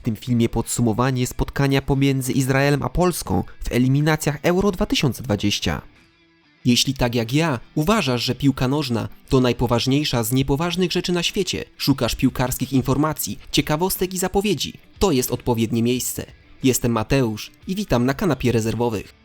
W tym filmie podsumowanie spotkania pomiędzy Izraelem a Polską w eliminacjach Euro 2020. Jeśli tak jak ja uważasz, że piłka nożna to najpoważniejsza z niepoważnych rzeczy na świecie, szukasz piłkarskich informacji, ciekawostek i zapowiedzi, to jest odpowiednie miejsce. Jestem Mateusz i witam na kanapie rezerwowych.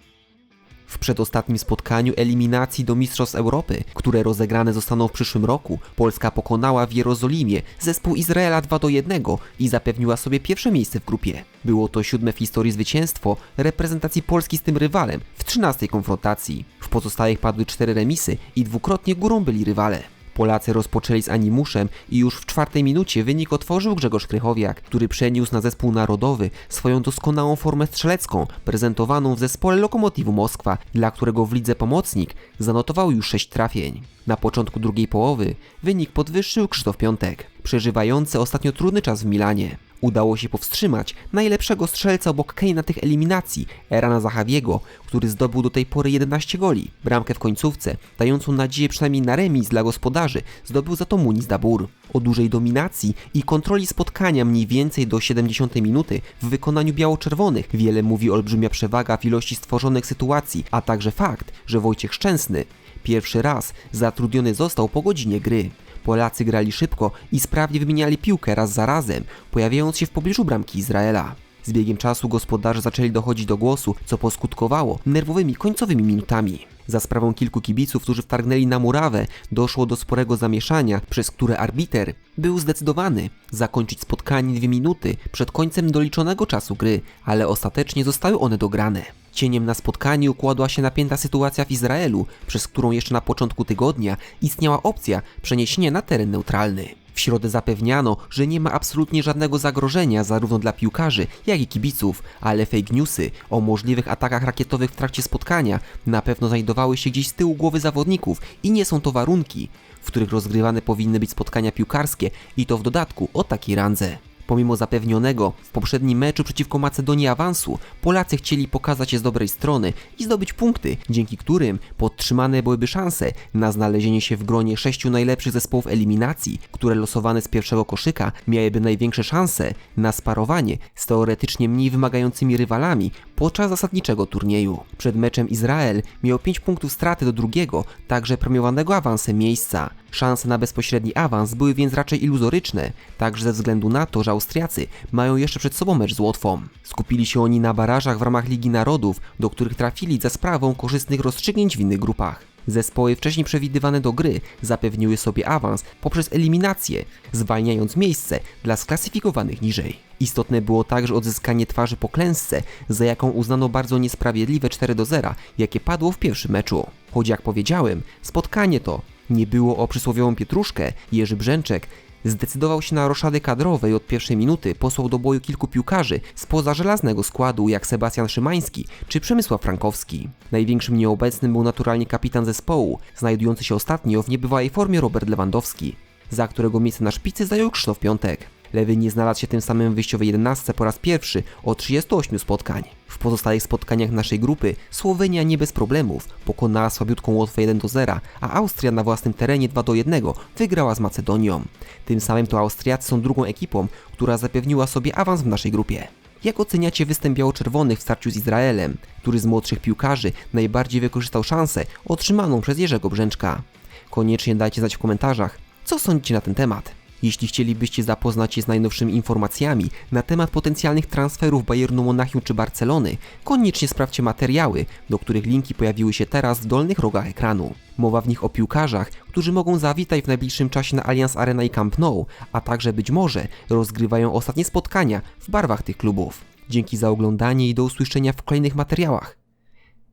W przedostatnim spotkaniu eliminacji do Mistrzostw Europy, które rozegrane zostaną w przyszłym roku, Polska pokonała w Jerozolimie zespół Izraela 2 do 1 i zapewniła sobie pierwsze miejsce w grupie. Było to siódme w historii zwycięstwo reprezentacji Polski z tym rywalem w 13 konfrontacji. W pozostałych padły cztery remisy i dwukrotnie górą byli rywale. Polacy rozpoczęli z animuszem i już w czwartej minucie wynik otworzył Grzegorz Krychowiak, który przeniósł na zespół narodowy swoją doskonałą formę strzelecką, prezentowaną w zespole Lokomotivu Moskwa, dla którego w lidze pomocnik zanotował już sześć trafień. Na początku drugiej połowy wynik podwyższył Krzysztof Piątek, przeżywający ostatnio trudny czas w Milanie. Udało się powstrzymać najlepszego strzelca obok Kane na tych eliminacji, Erana Zahawiego, który zdobył do tej pory 11 goli. Bramkę w końcówce, dającą nadzieję przynajmniej na remis dla gospodarzy, zdobył za to Muniz Dabur. O dużej dominacji i kontroli spotkania mniej więcej do 70 minuty w wykonaniu biało-czerwonych wiele mówi olbrzymia przewaga w ilości stworzonych sytuacji, a także fakt, że Wojciech Szczęsny pierwszy raz zatrudniony został po godzinie gry. Polacy grali szybko i sprawnie wymieniali piłkę raz za razem, pojawiając się w pobliżu bramki Izraela. Z biegiem czasu gospodarze zaczęli dochodzić do głosu, co poskutkowało nerwowymi końcowymi minutami. Za sprawą kilku kibiców, którzy wtargnęli na murawę, doszło do sporego zamieszania, przez które arbiter był zdecydowany zakończyć spotkanie dwie minuty przed końcem doliczonego czasu gry, ale ostatecznie zostały one dograne. Cieniem na spotkaniu układła się napięta sytuacja w Izraelu, przez którą jeszcze na początku tygodnia istniała opcja przeniesienia na teren neutralny. Środę zapewniano, że nie ma absolutnie żadnego zagrożenia zarówno dla piłkarzy, jak i kibiców, ale fake newsy o możliwych atakach rakietowych w trakcie spotkania na pewno znajdowały się gdzieś z tyłu głowy zawodników i nie są to warunki, w których rozgrywane powinny być spotkania piłkarskie i to w dodatku o takiej randze. Pomimo zapewnionego w poprzednim meczu przeciwko Macedonii awansu, Polacy chcieli pokazać się z dobrej strony i zdobyć punkty, dzięki którym podtrzymane byłyby szanse na znalezienie się w gronie sześciu najlepszych zespołów eliminacji, które losowane z pierwszego koszyka miałyby największe szanse na sparowanie z teoretycznie mniej wymagającymi rywalami podczas zasadniczego turnieju. Przed meczem Izrael miał 5 punktów straty do drugiego, także premiowanego awansem miejsca. Szanse na bezpośredni awans były więc raczej iluzoryczne, także ze względu na to, że Austriacy mają jeszcze przed sobą mecz z Łotwą. Skupili się oni na barażach w ramach Ligi Narodów, do których trafili za sprawą korzystnych rozstrzygnięć w innych grupach. Zespoły wcześniej przewidywane do gry zapewniły sobie awans poprzez eliminację, zwalniając miejsce dla sklasyfikowanych niżej. Istotne było także odzyskanie twarzy po klęsce, za jaką uznano bardzo niesprawiedliwe 4 do 0, jakie padło w pierwszym meczu. Choć jak powiedziałem, spotkanie to nie było o przysłowiową pietruszkę, Jerzy Brzęczek zdecydował się na roszady kadrowe i od pierwszej minuty posłał do boju kilku piłkarzy spoza żelaznego składu jak Sebastian Szymański czy Przemysław Frankowski. Największym nieobecnym był naturalnie kapitan zespołu, znajdujący się ostatnio w niebywałej formie Robert Lewandowski, za którego miejsce na szpicy zajął Krzysztof Piątek. Lewy nie znalazł się tym samym w wyjściowej 11 po raz pierwszy od 38 spotkań. W pozostałych spotkaniach naszej grupy Słowenia nie bez problemów pokonała słabiutką Łotwę 1 do 0, a Austria na własnym terenie 2 do 1 wygrała z Macedonią. Tym samym to Austriacy są drugą ekipą, która zapewniła sobie awans w naszej grupie. Jak oceniacie występ biało-czerwonych w starciu z Izraelem, który z młodszych piłkarzy najbardziej wykorzystał szansę otrzymaną przez Jerzego Brzęczka? Koniecznie dajcie znać w komentarzach, co sądzicie na ten temat. Jeśli chcielibyście zapoznać się z najnowszymi informacjami na temat potencjalnych transferów Bayernu Monachium czy Barcelony, koniecznie sprawdźcie materiały, do których linki pojawiły się teraz w dolnych rogach ekranu. Mowa w nich o piłkarzach, którzy mogą zawitać w najbliższym czasie na Allianz Arena i Camp Nou, a także być może rozgrywają ostatnie spotkania w barwach tych klubów. Dzięki za oglądanie i do usłyszenia w kolejnych materiałach.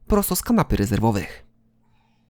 Prosto z kanapy rezerwowych.